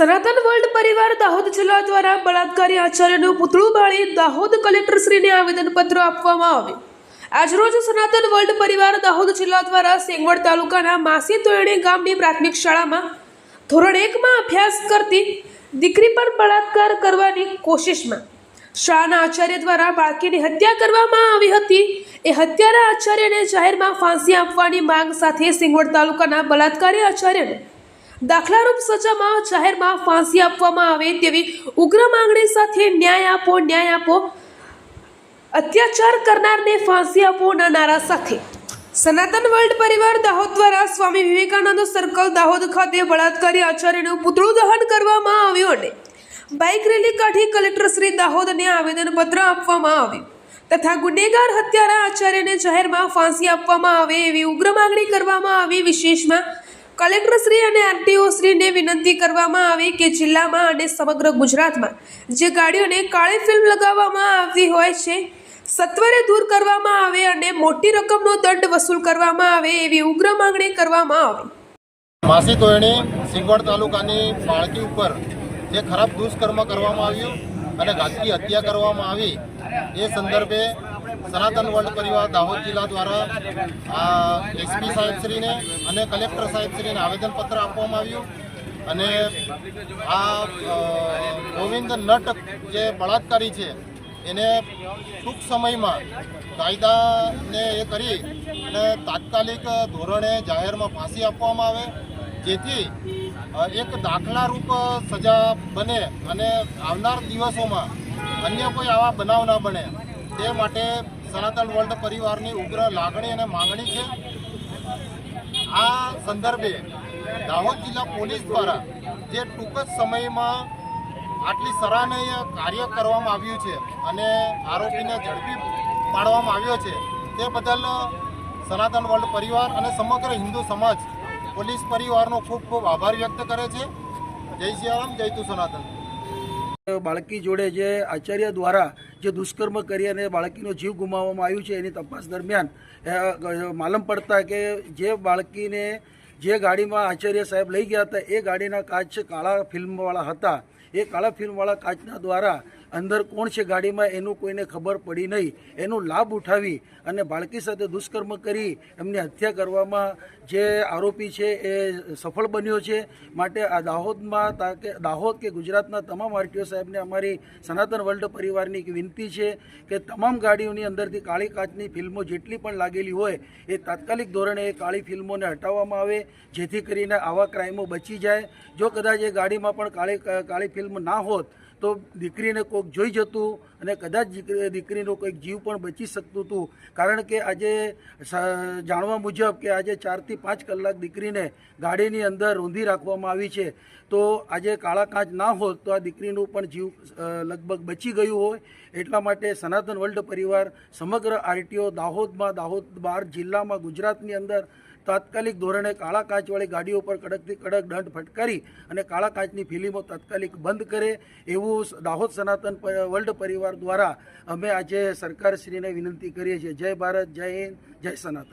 સનાતન વર્લ્ડ પરિવાર દાહોદ જિલ્લા દ્વારા બળાત્કારી આચાર્યનું પુતળું બાળી દાહોદ કલેક્ટરશ્રીને આવેદનપત્ર આપવામાં આવ્યું. આજરોજ સનાતન વર્લ્ડ પરિવાર દાહોદ જિલ્લા દ્વારા સેંગવડ તાલુકાના માસી તોયણી ગામની પ્રાથમિક શાળામાં ધોરણ એકમાં અભ્યાસ કરતી દીકરી પર બળાત્કાર કરવાની કોશિશમાં શાળાના આચાર્ય દ્વારા બાળકીની હત્યા કરવામાં આવી હતી. એ હત્યારા આચાર્યને જાહેરમાં ફાંસી આપવાની માંગ સાથે સિંગવડ તાલુકાના બળાત્કારી આચાર્યને દાખલારૂપ સજામાં જાહેરમાં ફાંસી આપવામાં આવે તેવી ઉગ્ર માંગણી સાથે ન્યાય આપો ન્યાય આપો. અત્યાચાર કરનારને ફાંસી આપોના નારા સાથે. સનાતન વર્લ્ડ પરિવાર દાહોદ દ્વારા સ્વામી વિવેકાનંદ સર્કલ દાહોદ ખાતે બળાત્કારી આચાર્યનું પુતળું દહન કરવામાં આવ્યું અને બાઇક રેલી કાઢી કલેક્ટર શ્રી દાહોદને આવેદનપત્ર આપવામાં આવ્યું. તથા ગુનેગાર હત્યારા આચાર્યને જાહેરમાં ફાંસી આપવામાં આવે એવી ઉગ્ર માંગણી કરવામાં આવી. વિશેષમાં કલેક્ટર શ્રી અને આરટીઓ શ્રીને વિનંતી કરવામાં આવી કે જિલ્લામાં અને સમગ્ર ગુજરાતમાં જે ગાડીઓને કાળી ફિલ્મ લગાવવામાં આવતી હોય છે, સત્વરે દૂર કરવામાં આવે અને મોટી રકમનો દંડ વસૂલ કરવામાં આવે એવી ઉગ્ર માંગણી કરવામાં આવી. માસી તોયણી સિંગવડ તાલુકાની બાળકી ઉપર જે ખરાબ દુષ્કર્મ કરવામાં આવ્યું અને ઘાતકી હત્યા કરવામાં આવી, એ સંદર્ભે સનાતન વર્લ્ડ પરિવાર દાહોદ જિલ્લા દ્વારા આ એસપી સાહેબશ્રીને અને કલેક્ટર સાહેબશ્રીને આવેદનપત્ર આપવામાં આવ્યું. અને આ ગોવિંદ નટ જે બળાત્કારી છે, એને ટૂંક સમયમાં કાયદાને એ કરી અને તાત્કાલિક ધોરણે જાહેરમાં ફાંસી આપવામાં આવે, જેથી એક દાખલારૂપ સજા બને અને આવનાર દિવસોમાં અન્ય કોઈ આવા બનાવ ના બને. તે માટે સનાતન વર્લ્ડ પરિવારની ઉગ્ર લાગણી અને માંગણી છે. આ સંદર્ભે દાહોદ જિલ્લા પોલીસ દ્વારા જે ટૂંક જ સમયમાં આટલી સરાહનીય કાર્ય કરવામાં આવ્યું છે અને આરોપીને ઝડપી પાડવામાં આવ્યો છે, તે બદલ સનાતન વર્લ્ડ પરિવાર અને સમગ્ર હિન્દુ સમાજ પોલીસ પરિવારનો ખૂબ ખૂબ આભાર વ્યક્ત કરે છે. જય સિયારામ જય તુ સનાતન. બાળકી જોડે જે આચાર્ય દ્વારા જે દુષ્કર્મ કરી અને બાળકીનો જીવ ગુમાવવામાં આવ્યું છે એની તપાસ દરમિયાન માલમ પડતા કે જે બાળકીને જે ગાડીમાં આચાર્ય સાહેબ લઈ ગયા હતા, એ ગાડીના કાચ કાળા ફિલ્મવાળા હતા. એ કાળા ફિલ્મવાળા કાચના દ્વારા અંદર કોણ છે ગાડીમાં એનું કોઈને ખબર પડી નહીં. એનો લાભ ઉઠાવી અને બાળકી સાથે દુષ્કર્મ કરી એમની હત્યા કરવામાં જે આરોપી છે એ સફળ બન્યો છે. માટે આ દાહોદમાં દાહોદ કે ગુજરાતના તમામ આરટીઓ સાહેબને અમારી સનાતન વર્લ્ડ પરિવારની એક વિનંતી છે કે તમામ ગાડીઓની અંદરથી કાળી કાચની ફિલ્મો જેટલી પણ લાગેલી હોય એ તાત્કાલિક ધોરણે એ કાળી ફિલ્મોને હટાવવામાં આવે, જેથી કરીને આવા ક્રાઇમો બચી જાય. જો કદાચ એ ગાડીમાં પણ કાળી કાળી ફિલ્મ ના હોત તો દીકરીને કોઈક જોઈ જતું અને કદાચ દીકરી- દીકરીનો કોઈક જીવ પણ બચી શકતું હતું કારણ કે આજે જાણવા મુજબ કે આજે ચારથી પાંચ કલાક દીકરીને ગાડીની અંદર રૂંધી રાખવામાં આવી છે. તો આજે કાળા કાચ ના હોત તો આ દીકરીનું પણ જીવ લગભગ બચી ગયું હોય. એટલા માટે સનાતન વર્લ્ડ પરિવાર સમગ્ર આરટીઓ દાહોદમાં, દાહોદ બાર જિલ્લામાં ગુજરાતની અંદર તાત્કાલિક ધોરણે કાળા કાચવાળી ગાડીઓ પર કડકથી કડક દંડ ફટકારી અને કાળા કાચની ફિલ્મો તાત્કાલિક બંધ કરે એવું દાહોદ સનાતન વર્લ્ડ પરિવાર દ્વારા અમે આજે સરકારશ્રીને વિનંતી કરીએ છીએ. જય ભારત, જય હિન્દ, જય સનાતન.